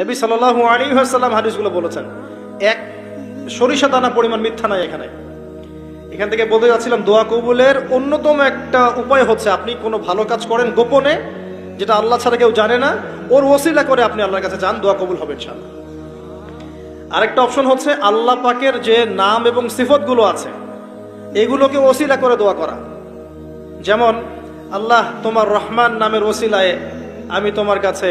নবী সাল্লাল্লাহু আলাইহি ওয়াসাল্লাম হাদিসগুলো বলেছেন, এক সরিষা দানা পরিমাণ মিথ্যা নাই এখানে। এখান থেকে বলতে যাচ্ছিলাম, দোয়া কবুলের অন্যতম একটা উপায় হচ্ছে আপনি কোনো ভালো কাজ করেন গোপনে, যেটা আল্লাহ ছাড়া কেউ জানে না, ওর ওসিলা করে আপনি আল্লাহর কাছে যান, দোয়া কবুল হবে ইনশাআল্লাহ। আরেকটা অপশন হচ্ছে আল্লাহ পাকের যে নাম এবং সিফতগুলো আছে, এগুলোকে ওসিলা করে দোয়া করা। যেমন, আল্লাহ তোমার রহমান নামের ওসিলায় আমি তোমার কাছে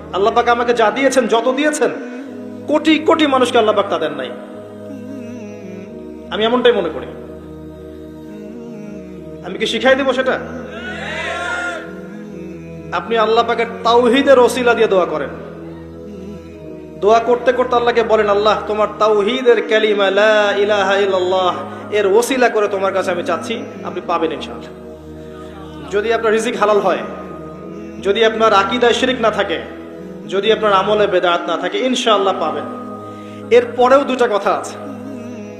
আল্লাহ পাক আমাকে যা দিয়েছেন, যত দিয়েছেন, কোটি কোটি মানুষকে আল্লাহ পাক তা দেন নাই। আমি এমনটাই মনে করি। আমি কি শিখাই দেবো সেটা? আপনি আল্লাহ পাকের তাওহিদের ওসিলা দিয়ে দোয়া করেন। দোয়া করতে করতে আল্লাহকে বলেন, আল্লাহ, তোমার তাওহিদের এর ওসিলা করে তোমার কাছে আমি চাচ্ছি, আপনি পাবেন ইনশাআল্লাহ। যদি আপনার রিজিক হালাল হয়, যদি আপনার আকিদায় শিরিক না থাকে যদি আপনার আমলে বেদাত না থাকে, ইনশাআল্লাহ পাবেন। এর পরেও দুটা কথা আছে।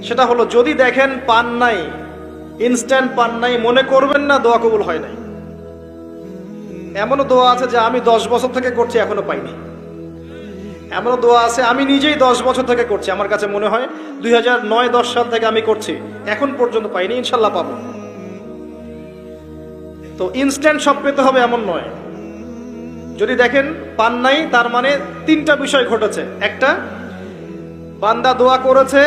সেটা হলো, যদি দেখেন পান নাই ইনস্ট্যান্ট পান নাই, মনে করবেন না দোয়া কবুল হয় নাই। এমনও দোয়া আছে যে, আমি দশ বছর থেকে করছি, এখনও পাইনি। এমনও দোয়া আছে, আমি নিজেই দশ বছর থেকে করছি। আমার কাছে মনে হয়, দুই হাজার নয়, দশ সাল থেকে আমি করছি, এখন পর্যন্ত পাইনি ইনশাল্লাহ পাবো। তো ইনস্ট্যান্ট সব পেতে হবে এমন নয়। যদি দেখেন, পান নাই, তার মানে তিনটা বিষয় ঘটেছে। একটা, বান্দা দোয়া করেছে,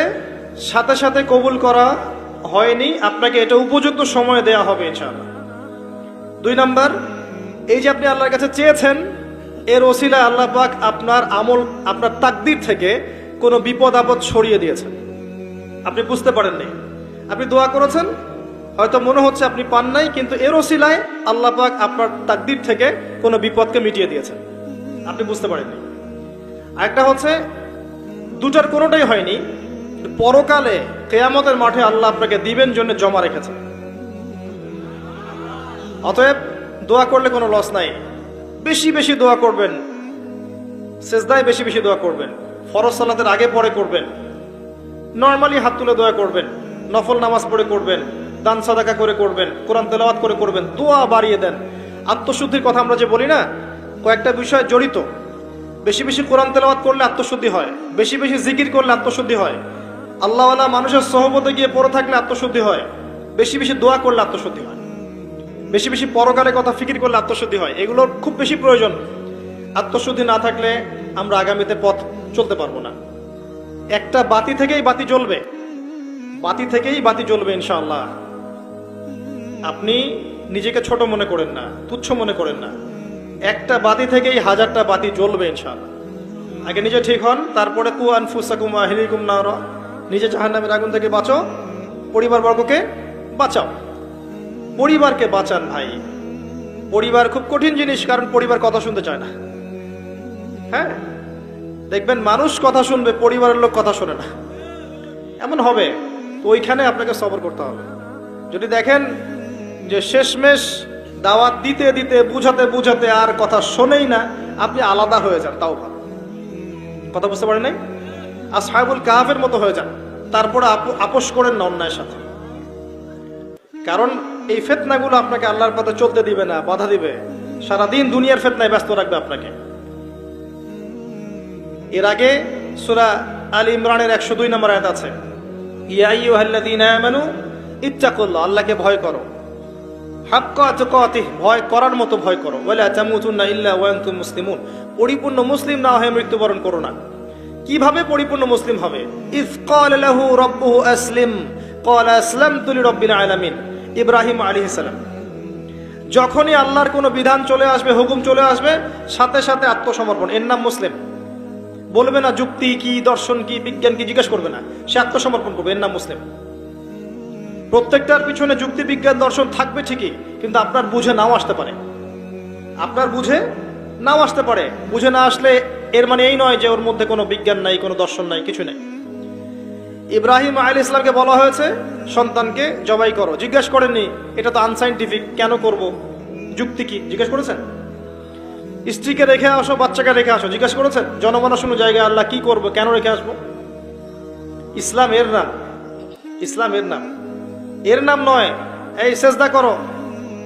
সাথে সাথে কবুল করা হয়নি, আপনাকে এটা উপযুক্ত সময় দেয়া হবে, ইনশাআল্লাহ। দুই নাম্বার, এই যে আপনি আল্লাহর কাছে চেয়েছেন, এর ওসিলায় আল্লাহ পাক আপনার আমল, আপনার তাকদির থেকে কোনো বিপদ আপদ সরিয়ে দিয়েছেন। আপনি বুঝতে পারেননি। আপনি দোয়া করেছেন হয়তো মনে হচ্ছে আপনি পান নাই, কিন্তু এর ওসিলায় আল্লাহ পাক আপনার তাকদির থেকে কোনো বিপদকে মিটিয়ে দিয়েছেন। আপনি বুঝতে পারেননি। আরেকটা হচ্ছে, দুটার কোনোটাই হয়নি, পরকালে কেয়ামতের মাঠে আল্লাহ আপনাকে দিবেন জন্য জমা রেখেছেন অতএব দোয়া করলে কোনো লস নাই। বেশি বেশি দোয়া করবেন, সেজদায় বেশি বেশি দোয়া করবেন, ফরজ সালাতের আগে পরে করবেন নর্মালি হাত তুলে দোয়া করবেন, নফল নামাজ পড়ে করবেন দান সাদাকা করে করবেন, কোরআন তেলাওয়াত করে করবেন, দোয়া বাড়িয়ে দেন। আত্মশুদ্ধির কথা আমরা যে বলি না, কয়েকটা বিষয় জড়িত। বেশি বেশি কোরআন তেলাওয়াত করলে আত্মশুদ্ধি হয়, বেশি বেশি জিকির করলে আত্মশুদ্ধি হয়। আল্লাহওয়ালা মানুষের সহবতে গিয়ে পড়ে থাকলে আত্মশুদ্ধি হয়, বেশি বেশি দোয়া করলে আত্মশুদ্ধি হয়। বেশি বেশি পরকালের কথা ফিকির করলে আত্মশুদ্ধি হয়, এগুলোর খুব বেশি প্রয়োজন। আত্মশুদ্ধি না থাকলে আমরা আগামীতে পথ চলতে পারব না। একটা বাতি থেকেই বাতি জ্বলবে। বাতি থেকেই বাতি জ্বলবে ইনশাআল্লাহ। আপনি নিজেকে ছোট মনে করেন না, তুচ্ছ মনে করেন না। একটা বাতি থেকেই হাজারটা বাতি জ্বলবে ইনশাআল্লাহ। আগে নিজে ঠিক হন, তারপরে কু আনফুসাকুম আহিলিকুম নার। নিজে জাহান্নামের আগুন থেকে বাঁচো পরিবারবর্গকে বাঁচাও। পরিবারকে বাঁচান ভাই। পরিবার খুব কঠিন জিনিস, কারণ পরিবার কথা শুনতে চায় না। হ্যাঁ? দেখবেন মানুষ কথা শুনবে, পরিবারের লোক কথা শোনে না। এমন হবে, তো ওইখানে আপনাকে সবর করতে হবে। যদি দেখেন যে শেষমেশ দাওয়াত দিতে দিতে, বুঝাতে বুঝাতে আর কথা শোনেই না, আপনি আলাদা হয়ে যান, তাও ভালো। কথা বুঝতে পারেন নাই? আর সাহেবুল কাহাফের মতো হয়ে যান। তারপরে আপ- আপোষ করেন না অন্যায়ের সাথে। কারণ এই ফেতনাগুলো আপনাকে আল্লাহর পথে চলতে দিবে না, বাধা দিবে। সারাদিন দুনিয়ার ফেতনায় ব্যস্ত রাখবে আপনাকে। এর আগে সুরা আল ইমরানের একশো দুই নম্বর আয়াত আছে ইয়াইয়ুহাল্লাযীনা আমানু, ইত্তাকুল্লাহ আল্লাহকে ভয় করো। ভয় করার মতো ভয় করো। মুসলিমুন। পরিপূর্ণ মুসলিম না হয়ে মৃত্যুবরণ করো না। কীভাবে পরিপূর্ণ মুসলিম হবে? ইব্রাহিম আলাইহিস সালাম। যখনই আল্লাহর কোনো বিধান চলে আসবে, হুকুম চলে আসবে, সাথে সাথে আত্মসমর্পণ। এর নাম মুসলিম। বলবে না যুক্তি কি, দর্শন কি, বিজ্ঞান কি, জিজ্ঞেস করবে না। সে আত্মসমর্পণ করবে। এর নাম মুসলিম। প্রত্যেকটার পিছনে যুক্তি বিজ্ঞান দর্শন থাকবে ঠিকই, কিন্তু আপনার বুঝে নাও আসতে পারে। আপনার বুঝে নাও আসতে পারে। বুঝে না আসলে এর মানে এই নয় যে ওর মধ্যে কোনো বিজ্ঞান নাই, কোনো দর্শন নাই, কিছু নেই। ইব্রাহিম আলী ইসলামকে বলা হয়েছে, সন্তানকে জবাই করো। জিজ্ঞেস করেননি, এটা তো আনসাইন্টিফিক কেন করব? যুক্তি কি? জিজ্ঞেস করেছেন? স্ত্রীকে রেখে আসো, বাচ্চাকে রেখে আসো, জিজ্ঞেস করেছেন? জনমানশূন্য জায়গায় আল্লাহ কি করব? কেন রেখে আসব? ইসলাম এর নাম। ইসলাম এর নাম। এর নাম নয়। এই সেজদা করো।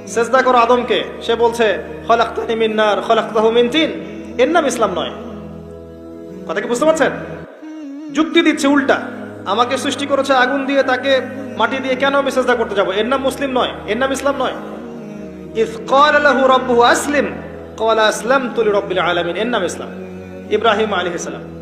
সেজদা করো আদমকে। সে বলছে মিন্নার খলাক্তাহু তিন। এর নাম ইসলাম নয়। কথা কি বুঝতে পারছেন? যুক্তি দিচ্ছে উল্টা। আমাকে সৃষ্টি করেছে আগুন দিয়ে, তাকে মাটি দিয়ে কেন আমি সেজদা করতে যাব? এর নাম মুসলিম নয়। এর নাম ইসলাম নয়। ইফ কলা লাহু তুলি রব্বিল আলমিন। এর নাম ইসলাম। ইব্রাহিম আলী ইসলাম